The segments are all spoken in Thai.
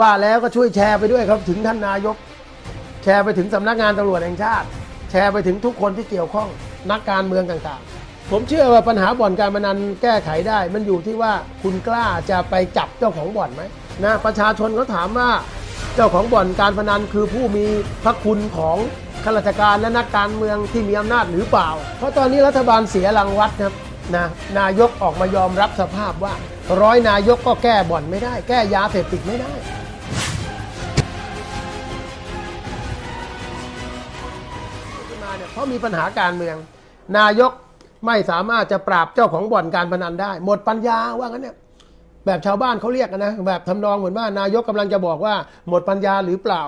ว่าแล้วก็ช่วยแชร์ไปด้วยครับถึงท่านนายก แชร์ไปถึงสำนักงานตำรวจแห่งชาติ แชร์ไปถึงทุกคนที่เกี่ยวข้องนักการเมืองต่างๆ ผมเชื่อว่าปัญหาบ่อนการพนันแก้ไขได้ มันอยู่ที่ว่าคุณกล้าจะไปจับเจ้าของบ่อนไหมนะประชาชนเขาถามว่าเจ้าของบ่อนการพนันคือผู้มีพระคุณของข้าราชการและนักการเมืองที่มีอำนาจหรือเปล่า เพราะตอนนี้รัฐบาลเสียรางวัดครับนะนายกออกมายอมรับสภาพว่า ร้อยนายกก็แก้บ่อนไม่ได้ แก้ยาเสพติดไม่ได้ มาเนี่ยเพราะมีปัญหาการเมือง นายกไม่สามารถจะปราบเจ้าของบ่อนการพนันได้ หมดปัญญาว่างั้นเนี่ยแบบชาวบ้านเขาเรียกกันนะแบบทำนองเหมือนว่านายกกำลังจะบอกว่า หมดปัญญาหรือเปล่า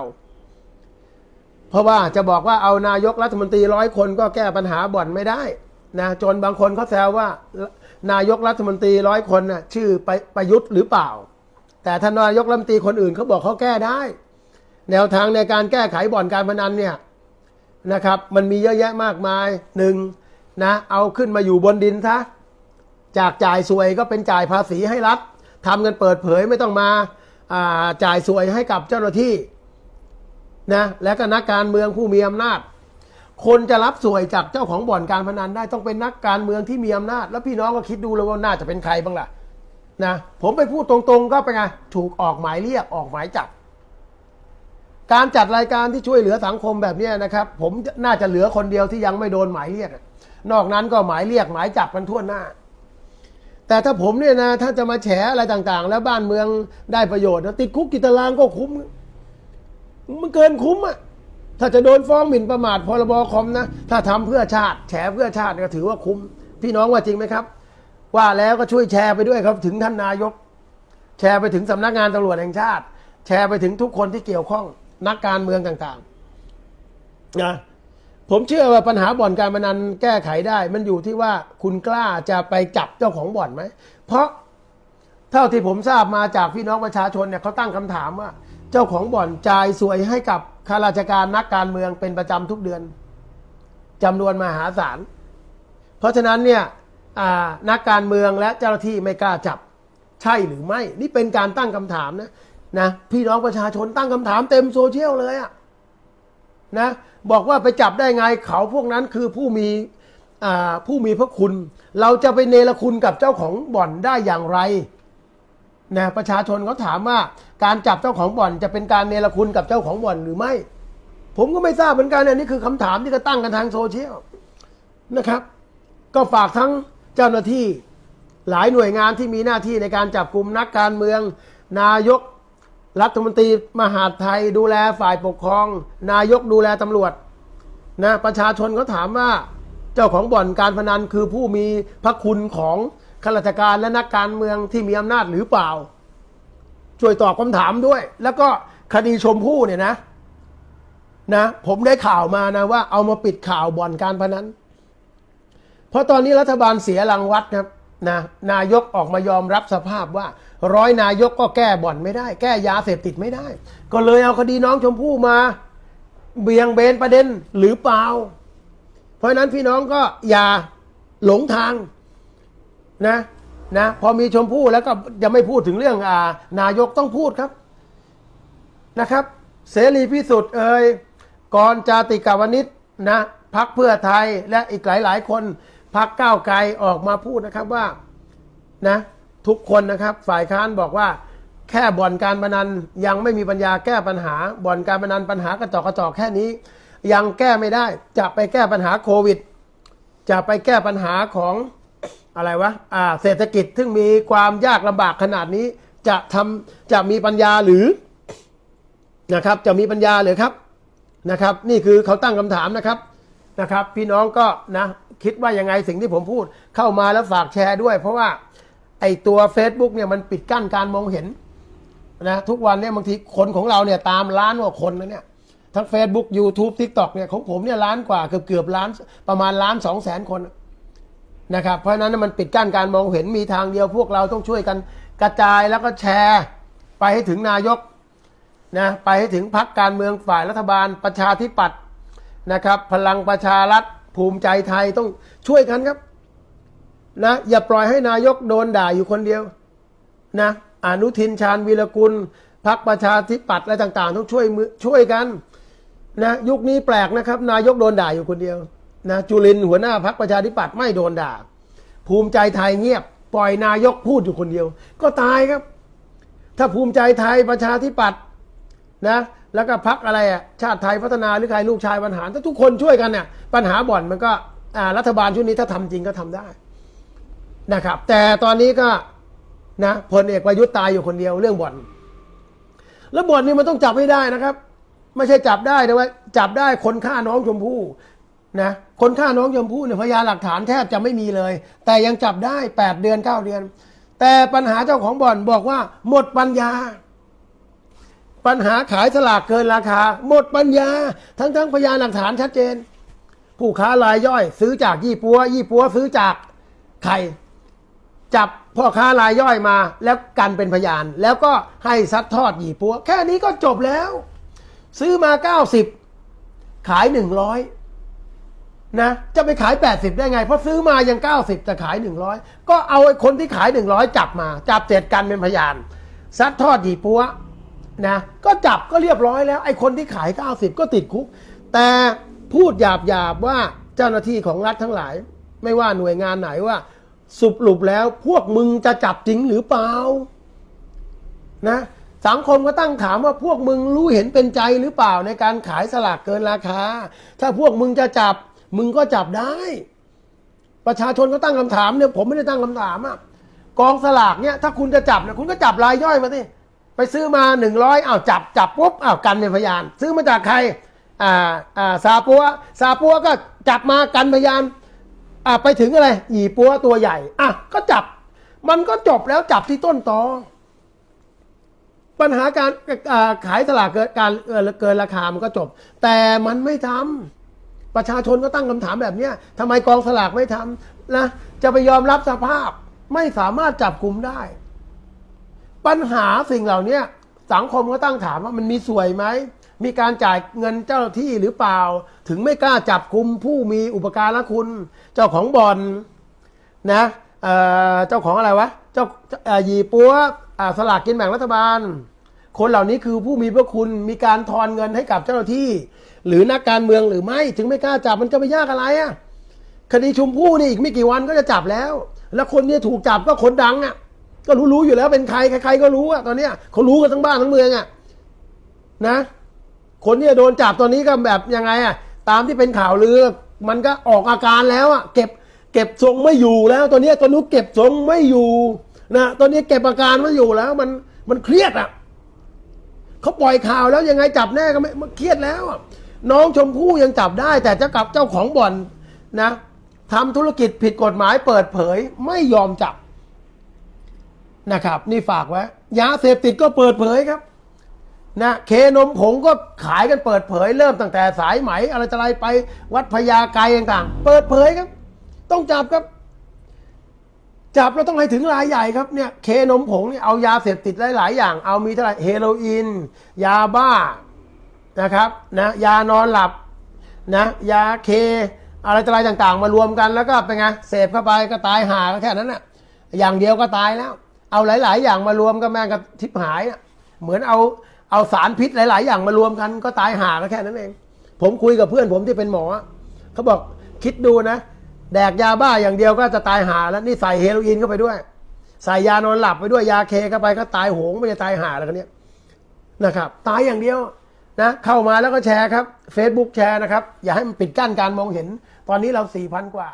เพราะว่าจะบอกว่าเอานายกรัฐมนตรีร้อยคนก็แก้ปัญหาบ่อนไม่ได้นะจนบางคนเขาแซวว่า นายกรัฐมนตรีร้อยคนน่ะชื่อไปประยุทธ์หรือเปล่า แต่ท่านนายกรัฐมนตรีคนอื่นเขาบอกเขาแก้ได้ แนวทางในการแก้ไขบ่อนการพนันเนี่ย นะครับ มันมีเยอะแยะมากมายหนึ่งนะเอาขึ้นมาอยู่บนดินซะจากจ่ายสวยก็เป็นจ่ายภาษีให้รัฐทำกันเปิดเผยไม่ต้องมาาจ่ายสวยให้กับเจ้าหน้าที่นะและก็นักการเมืองผู้มีอำนาจ คนจะรับสวยจากเจ้าของบ่อนการพนันได้ต้องเป็นนักการเมืองที่มีอำนาจ แล้วพี่น้องก็คิดดูเลยว่าน่าจะเป็นใครบ้างล่ะนะผมไปพูดตรงๆก็เป็นไงถูกออกหมายเรียกออกหมายจับ การจัดรายการที่ช่วยเหลือสังคมแบบนี้นะครับ ผมน่าจะเหลือคนเดียวที่ยังไม่โดนหมายเรียกอะนอกนั้นก็หมายเรียกหมายจับกันทั่วหน้า แต่ถ้าผมเนี่ยนะถ้าจะมาแฉอะไรต่างๆ แล้วบ้านเมืองได้ประโยชน์นะติดคุกกิตารางก็คุ้ม มันเกินคุ้มอะถ้าจะโดนฟ้องหมิ่นประมาทพรบคอมนะถ้าทำเพื่อชาติ แฉเพื่อชาติก็ถือว่าคุ้ม พี่น้องว่าจริงไหมครับ ว่าแล้วก็ช่วยแชร์ไปด้วยครับ ถึงท่านนายก แชร์ไปถึงสำนักงานตำรวจแห่งชาติ แชร์ไปถึงทุกคนที่เกี่ยวข้อง นักการเมืองต่างๆนะผมเชื่อว่าปัญหาบ่อนการพนันแก้ไขได้ มันอยู่ที่ว่าคุณกล้าจะไปจับเจ้าของบ่อนไหม เพราะเท่าที่ผมทราบมาจากพี่น้องประชาชนเนี่ยเขาตั้งคำถามว่า เจ้าของบ่อนจ่ายสวยให้กับข้าราชการนักการเมืองเป็นประจำทุกเดือนจำนวนมหาศาล เพราะฉะนั้นเนี่ยนักการเมืองและเจ้าหน้าที่ไม่กล้าจับใช่หรือไม่ นี่เป็นการตั้งคำถามนะ นะพี่น้องประชาชนตั้งคำถามเต็มโซเชียลเลยอะนะบอกว่าไปจับได้ไงเขาพวกนั้นคือผู้มีผู้มีพระคุณ เราจะไปเนรคุณกับเจ้าของบ่อนได้อย่างไรนะประชาชนเขาถามว่าการจับเจ้าของบ่อนจะเป็นการเนรคุณกับเจ้าของบ่อนหรือไม่ ผมก็ไม่ทราบเหมือนกันอันนี้คือคำถามที่ก็ตั้งกันทางโซเชียลนะครับ ก็ฝากทั้งเจ้าหน้าที่หลายหน่วยงานที่มีหน้าที่ในการจับกลุ่มนักการเมือง นายก รัฐมนตรีมหาดไทยดูแลฝ่ายปกครอง นายกดูแลตำรวจนะประชาชนเขาถามว่าเจ้าของบ่อนการพนันคือผู้มีพระคุณของข้าราชการและนักการเมืองที่มีอำนาจหรือเปล่า ช่วยตอบคำถามด้วย แล้วก็คดีชมพู่เนี่ยนะนะผมได้ข่าวมานะว่าเอามาปิดข่าวบ่อนการพนันเพราะตอนนี้รัฐบาลเสียรางวัดครับ นะนายกออกมายอมรับสภาพว่า ร้อยนายกก็แก้บ่อนไม่ได้ แก้ยาเสพติดไม่ได้ ก็เลยเอาคดีน้องชมพู่มา เบี่ยงเบนประเด็นหรือเปล่า เพราะนั้นพี่น้องก็อย่าหลงทางนะนะพอมีชมพู่แล้วก็จะไม่พูดถึงเรื่องอานายกต้องพูดครับนะครับ เสรีพิสุทธิ์เอ่ยกอรจาติกาวนิชนะพักเพื่อไทยและอีกหลายๆคน พักก้าวไกลออกมาพูดนะครับว่านะทุกคนนะครับฝ่ายค้านบอกว่า แค่บ่อนการพนันยังไม่มีปัญญาแก้ปัญหา บ่อนการพนันปัญหากระจอกกระจอกแค่นี้ ยังแก้ไม่ได้จะไปแก้ปัญหาโควิด จะไปแก้ปัญหาของอะไรวะอ่าเศรษฐกิจซึ่งมีความยากลำบากขนาดนี้ จะทำจะมีปัญญาหรือนะครับ จะมีปัญญาหรือครับนะครับ นี่คือเขาตั้งคำถามนะครับนะครับ พี่น้องก็นะ คิดว่ายังไงสิ่งที่ผมพูดเข้ามาแล้วฝากแชร์ด้วย เพราะว่าไอตัว Facebook เนี่ยมันปิดกั้นการมองเห็นนะทุกวันเนี่ยบางทีคนของเราเนี่ยตามล้านกว่าคนนะเนี่ยทั้ง Facebook YouTube TikTok เนี่ยของผมเนี่ยล้านกว่าเกือบเกือบล้านประมาณล้านสองแสนคนนะครับเพราะฉะนั้นมันปิดกั้นการมองเห็นมีทางเดียวพวกเราต้องช่วยกันกระจายแล้วก็แชร์ ไปให้ถึงนายกนะไปให้ถึงพักการเมืองฝ่ายรัฐบาลประชาธิปัตย์นะครับ พลังประชารัฐ ภูมิใจไทยต้องช่วยกันครับ นะ อย่าปล่อยให้นายกโดนด่าอยู่คนเดียว นะอนุทินชาญวีรกุลพักประชาธิปัตย์อะไรต่าง ๆ ต้องช่วยมือช่วยกันนะยุคนี้แปลกนะครับ นายกโดนด่าอยู่คนเดียวนะจุลินหัวหน้าพักประชาธิปัตย์ไม่โดนด่า ภูมิใจไทยเงียบ ปล่อยนายกพูดอยู่คนเดียว ก็ตายครับ ถ้าภูมิใจไทยประชาธิปัตย์นะ แล้วก็พักอะไรอะชาติไทยพัฒนาหรือใครลูกชายบรรหารถ้าทุกคนช่วยกันเนี่ยปัญหาบ่อนมันก็อ่ารัฐบาลชุดนี้ถ้าทำจริงก็ทำได้นะครับ แต่ตอนนี้ก็นะพลเอกประยุทธ์ตายอยู่คนเดียวเรื่องบ่อน แล้วบ่อนนี่มันต้องจับให้ได้นะครับ ไม่ใช่จับได้แต่ว่า จับได้คนฆ่าน้องชมพู่นะคนฆ่าน้องชมพู่เนี่ยพยานหลักฐานแทบจะไม่มีเลย แต่ยังจับได้ 8 เดือน 9 เดือน แต่ปัญหาเจ้าของบ่อนบอกว่า หมดปัญญา ปัญหาขายสลากเกินราคา หมดปัญญา ทั้งทั้งพยานหลักฐานชัดเจน ผู้ค้ารายย่อย ซื้อจากยี่ปัว ยี่ปัวซื้อจากใครจับพ่อค้ารายย่อยมาแล้วกันเป็นพยาน แล้วก็ให้ซัดทอดยี่ปัว แค่นี้ก็จบแล้ว ซื้อมา 90 ขาย 100นะจะไปขาย 80 ได้ไง เพราะซื้อมายัง 90 แต่ขาย 100 ก็เอาคนที่ขาย 100 จับมา จับเจ็ดกันเป็นพยานซัดทอดยี่ปัว นะก็จับก็เรียบร้อยแล้ว ไอ้คนที่ขาย 90 ก็ติดคุก แต่พูดหยาบหยาบๆว่าเจ้าหน้าที่ของรัฐทั้งหลาย ไม่ว่าหน่วยงานไหนว่าสรุปแล้วพวกมึงจะจับจริงหรือเปล่านะสังคมก็ตั้งถามว่าพวกมึงรู้เห็นเป็นใจหรือเปล่าในการขายสลากเกินราคา ถ้าพวกมึงจะจับ มึงก็จับได้ ประชาชนก็ตั้งคำถามเนี่ยผมไม่ได้ตั้งคำถามอะกองสลากเนี่ยถ้าคุณจะจับเนี่ยคุณก็จับรายย่อยมาสิ ไปซื้อมาหนึ่งร้อยอ้าวจับจับปุ๊บอ้าวกันเป็นพยาน ซื้อมาจากใครอ่าอ่าซาปัวซาปัวก็จับมากันพยานอ่าไปถึงอะไรหยีปัวตัวใหญ่อะก็จับ มันก็จบแล้วจับที่ต้นตอปัญหาการอ่าขายสลากเกินการเออเกินราคามันก็จบ แต่มันไม่ทำประชาชนก็ตั้งคำถามแบบเนี้ยทำไมกองสลากไม่ทำนะจะไปยอมรับสภาพไม่สามารถจับกลุ่มได้ ปัญหาสิ่งเหล่านี้สังคมก็ตั้งถามว่ามันมีสวยไหม มีการจ่ายเงินเจ้าหน้าที่หรือเปล่า ถึงไม่กล้าจับกลุ่มผู้มีอุปการะคุณ เจ้าของบ่อนนะเเจ้าของอะไรวะ เจ้าหยีปัวสลากกินแบ่งรัฐบาล คนเหล่านี้คือผู้มีพระคุณมีการทอนเงินให้กับเจ้าหน้าที่ หรือนักการเมืองหรือไม่ถึงไม่กล้าจับมันจะไปยากอะไรอะคดีชุมพู่นี่อีกไม่กี่วันก็จะจับแล้ว แล้วคนนี้ถูกจับก็คนดังอะ ก็รู้ๆอยู่แล้วเป็นใครใคร ๆ ก็รู้อะตอนเนี้ยเขารู้กันทั้งบ้านทั้งเมืองอะนะ คนที่จะโดนจับตอนนี้ก็แบบยังไงอะตามที่เป็นข่าวลือมันก็ออกอาการแล้วอะเก็บเก็บทรงไม่อยู่แล้วตอนนี้ตอนนู้นเก็บทรงไม่อยู่นะตอนนี้เก็บอาการไม่อยู่แล้ว มันมันเครียดอะเขาปล่อยข่าวแล้วยังไงจับแน่ก็ไม่เครียดแล้วอะน้องชมพู่ยังจับได้ แต่เจ้ากับเจ้าของบ่อนนะทำธุรกิจผิดกฎหมายเปิดเผยไม่ยอมจับ นะครับ นี่ฝากไว้ยาเสพติดก็เปิดเผยครับนะเคนมผงก็ขายกันเปิดเผย เริ่มตั้งแต่สายไหมอะไรต่อะไรไปวัดพญาไกต่างๆ เปิดเผยครับ ต้องจับครับ จับเราต้องให้ถึงรายใหญ่ครับเนี่ยเคนมผงเนี่ยเอายาเสพติดหลายๆอย่าง เอามีเท่าไหร่เฮโรอีน ยาบ้านะครับนะยานอนหลับนะยาเคอะไรต่ออะไรต่าง ๆ มารวมกันแล้วก็เป็นไงเสพเข้าไปก็ตายหาก็แค่นั้นน่ะอย่างเดียวก็ตายแล้ว เอาหลาย ๆ อย่างมารวมก็แม่งก็ทิพหายอะเหมือนเอาเอาสารพิษหลาย ๆ อย่างมารวมกันก็ตายห่าก็แค่นั้นเอง ผมคุยกับเพื่อนผมที่เป็นหมอเขาบอกคิดดูนะ แดกยาบ้าอย่างเดียวก็จะตายห่าแล้วนี่ใส่เฮโรอีนเข้าไปด้วย ใส่ยานอนหลับไปด้วยยาเคเข้าไปก็ตายโหงไม่จะตายห่าแล้วกันเนี้ยนะครับ ตายอย่างเดียวนะเข้ามาแล้วก็แชร์ครับ Facebook แชร์นะครับ อย่าให้มันปิดกั้นการมองเห็น ตอนนี้เราสี่พันกว่า